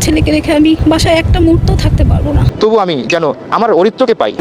ছেলেকে রেখে আমি বাসায় একটা মুহূর্ত থাকতে পারব না। তবু আমি যেন আমার অরিত্রকে পাই।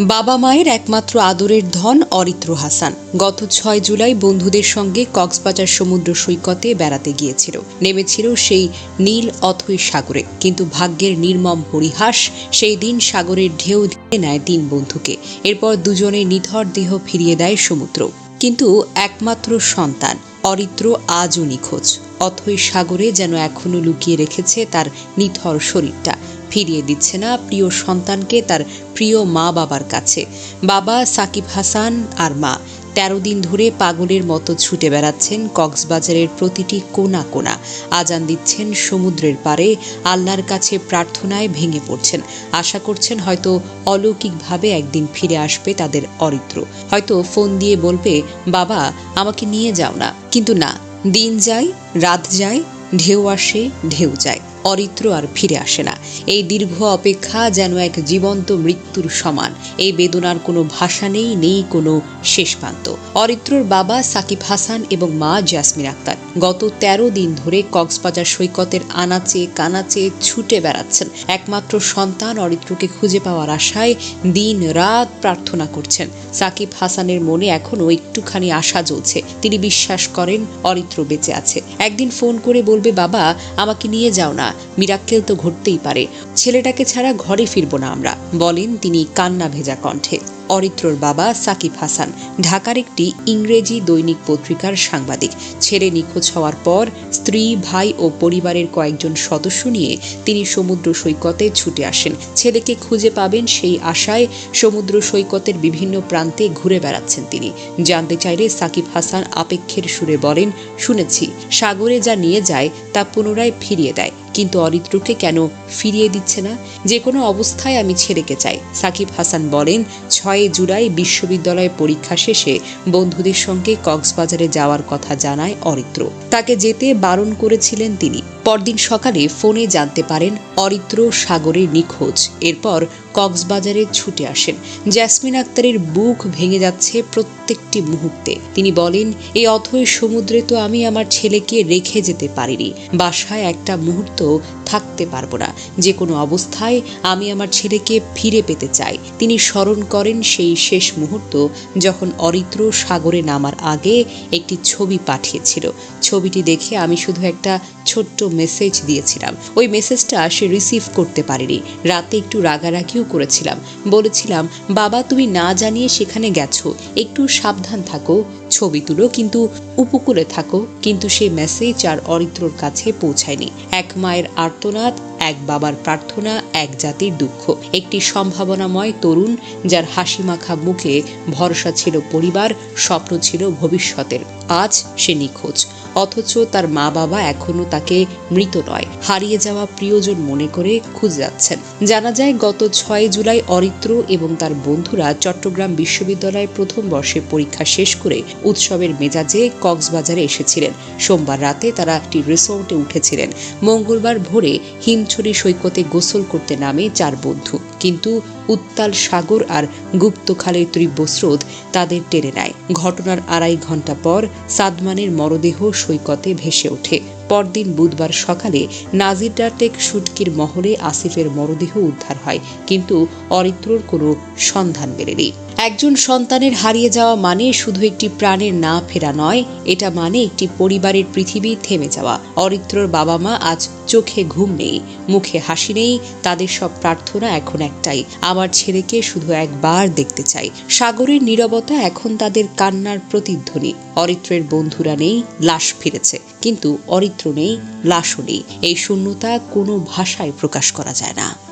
বাবা মায়ের একমাত্র আদরের ধন অরিত্র হাসান। গত ছয় জুলাই বন্ধুদের সঙ্গে কক্সবাজার সমুদ্র সৈকতে বেড়াতে গিয়েছিল। নেমেছিল সেই নীল অথৈ সাগরে। কিন্তু ভাগ্যের নির্মম পরিহাস সেই দিন সাগরের ঢেউ দিয়ে নেয় তিন বন্ধুকে। এরপর দুজনে নিথর দেহ ফিরিয়ে দেয় সমুদ্র। কিন্তু একমাত্র সন্তান, অরিত্র আজও নিখোঁজ। অথৈ সাগরে যেন এখনও লুকিয়ে রেখেছে তার নিথর শরীরটা। ফিরিয়ে দিচ্ছে না প্রিয় সন্তানকে তার প্রিয় মা বাবার কাছে। বাবা সাকিব হাসান আর মা। তেরো দিন ধরে পাগলের মতো ছুটে বেড়াচ্ছেন কক্সবাজারের প্রতিটি কোণা কোণা আজান দিচ্ছেন সমুদ্রের পারে আল্লাহর কাছে প্রার্থনায় ভেঙে পড়ছেন। আশা করছেন হয়তো অলৌকিকভাবে একদিন ফিরে আসবে তাদের অরিত্র। হয়তো ফোন দিয়ে বলবে, বাবা, আমাকে নিয়ে যাও না। কিন্তু না, দিন যায়, রাত যায়, ঢেউ আসে, ঢেউ যায়। অরিত্র আর ফিরে আসে না। এই দীর্ঘ অপেক্ষা যেন এক জীবন্ত মৃত্যুর সমান। এই বেদনার কোনো ভাষা নেই নেই কোনো শেষ প্রান্ত অরিত্রর বাবা সাকিব হাসান এবং মা জাসমিন আক্তার। গত ১৩ দিন ধরে কক্সবাজার সৈকতের আনাচে কানাচে ছুটে বেড়াচ্ছেন। একমাত্র সন্তান অরিত্রকে খুঁজে পাওয়ার আশায় দিন রাত প্রার্থনা করছেন। সাকিব হাসানের মনে এখনও একটুখানি আশা জ্বলছে। তিনি বিশ্বাস করেন অরিত্র বেঁচে আছে। একদিন ফোন করে বলবে, বাবা, আমাকে নিয়ে যাও না। মিরাক্কেল তো ঘটতেই পারে। ছেলেটাকে ছাড়া ঘরে ফিরবো না আমরা। বলেন তিনি কান্না ভেজা কণ্ঠে। অরিত্রর বাবা সাকিব হাসান, ঢাকার একটি ইংরেজি দৈনিক পত্রিকার সাংবাদিক। ছেলে নিখোঁজ হওয়ার পর স্ত্রী, ভাই ও পরিবারের কয়েকজন সদস্য নিয়ে তিনি সমুদ্র সৈকতে ছুটে আসেন। ছেলেকে খুঁজে পাবেন সেই আশায় সমুদ্র সৈকতের বিভিন্ন প্রান্তে ঘুরে বেড়াচ্ছেন তিনি। জানতে চাইলে সাকিব হাসান আপেক্ষের সুরে বলেন, শুনেছি। সাগরে যা নিয়ে যায়, তা পুনরায় ফিরিয়ে দেয়। কিন্তু অরিত্রকে কেন ফিরিয়ে দিচ্ছে না? যে কোনো অবস্থায় আমি ছেড়েকে চাই। সাকিব হাসান বলেন, ছয় জুলাই বিশ্ববিদ্যালয় পরীক্ষা শেষে বন্ধুদের সঙ্গে কক্সবাজারে যাওয়ার কথা জানায় অরিত্র। তাকে যেতে বারণ করেছিলেন তিনি। পরদিন সকালে ফোনে জানতে পারেন, অরিত্র সাগরে নিখোঁজ। এরপর কক্সবাজারে ছুটে আসেন। জ্যাসমিন আক্তারের বুক ভেঙে যাচ্ছে প্রত্যেকটি মুহূর্তে। তিনি বলেন, এই অথৈ সমুদ্রে তো আমি আমার ছেলেকে রেখে যেতে পারিনি। বাসায় একটা মুহূর্ত থাকতে পারব না। যে কোনো অবস্থায় আমি আমার ছেলেকে ফিরে পেতে চাই। তিনি স্মরণ করেন সেই শেষ মুহূর্ত যখন অরিত্র সাগরে নামার আগে একটি ছবি পাঠিয়েছিল। ছবিটি দেখে আমি শুধু একটা ছোট্ট মেসেজ দিয়েছিলাম। ওই মেসেজটা সে রিসিভ করতে পারেনি। রাতে একটু রাগারাগিও করেছিলাম। বলেছিলাম, বাবা, তুমি না জানিয়ে সেখানে গেছো। একটু সাবধান থাকো। ছবি তুলো, কিন্তু উপকূলে থাকো। কিন্তু সেই মেসেজ আর অরিত্রর কাছে পৌঁছায়নি। এক মায়ের আর্তনাদ, এক বাবার প্রার্থনা, এক জাতির দুঃখ। একটি সম্ভাবনাময় তরুণ, যার হাসি মাখা মুখে ভরসা ছিল পরিবার, স্বপ্ন ছিল ভবিষ্যতের। আজ সে নিখোঁজ। অথচ তার মা বাবা এখনও তাকে মৃত নয়। হারিয়ে যাওয়া প্রিয়জন মনে করে খুঁজে যাচ্ছেন। জানা যায়, গত ছয় জুলাই অরিত্র এবং তার বন্ধুরা চট্টগ্রাম বিশ্ববিদ্যালয়ের প্রথম বর্ষে পরীক্ষা শেষ করে উৎসবের মেজাজে কক্সবাজারে এসেছিলেন। সোমবার রাতে তারা একটি রিসোর্টে উঠেছিলেন। মঙ্গলবার ভোরে হিমছড়ি সৈকতে গোসল করতে নামে চার বন্ধু। কিন্তু উত্তাল সাগর আর গুপ্ত খালের তীব্র স্রোত তাদের টেনে নেয়। ঘটনার আড়াই ঘণ্টা পর সাদমানের মরদেহ সৈকতে ভেসে ওঠে। পরদিন বুধবার সকালে নাজিরডাটেক শুটকির মহলে আসিফের মরদেহ উদ্ধার হয়, কিন্তু অরিত্রর কোনো সন্ধান মেলেনি। একজন সন্তানের হারিয়ে যাওয়া মানে শুধু একটি প্রাণের না ফেরা নয়, এটা মানে একটি পরিবারের পৃথিবী থেমে যাওয়া। অরিত্রর বাবা মা আজ চোখে ঘুম নেই, মুখে হাসি নেই, তাদের সব প্রার্থনা এখন একটাই, আমার ছেলেকে শুধু একবার দেখতে চাই। সাগরের নীরবতা এখন তাদের কান্নার প্রতিধ্বনি। অরিত্রের বন্ধুরা নেই, লাশ ফিরেছে। কিন্তু অরিত্র নেই লাশও নেই। এই শূন্যতা কোনো ভাষায় প্রকাশ করা যায় না।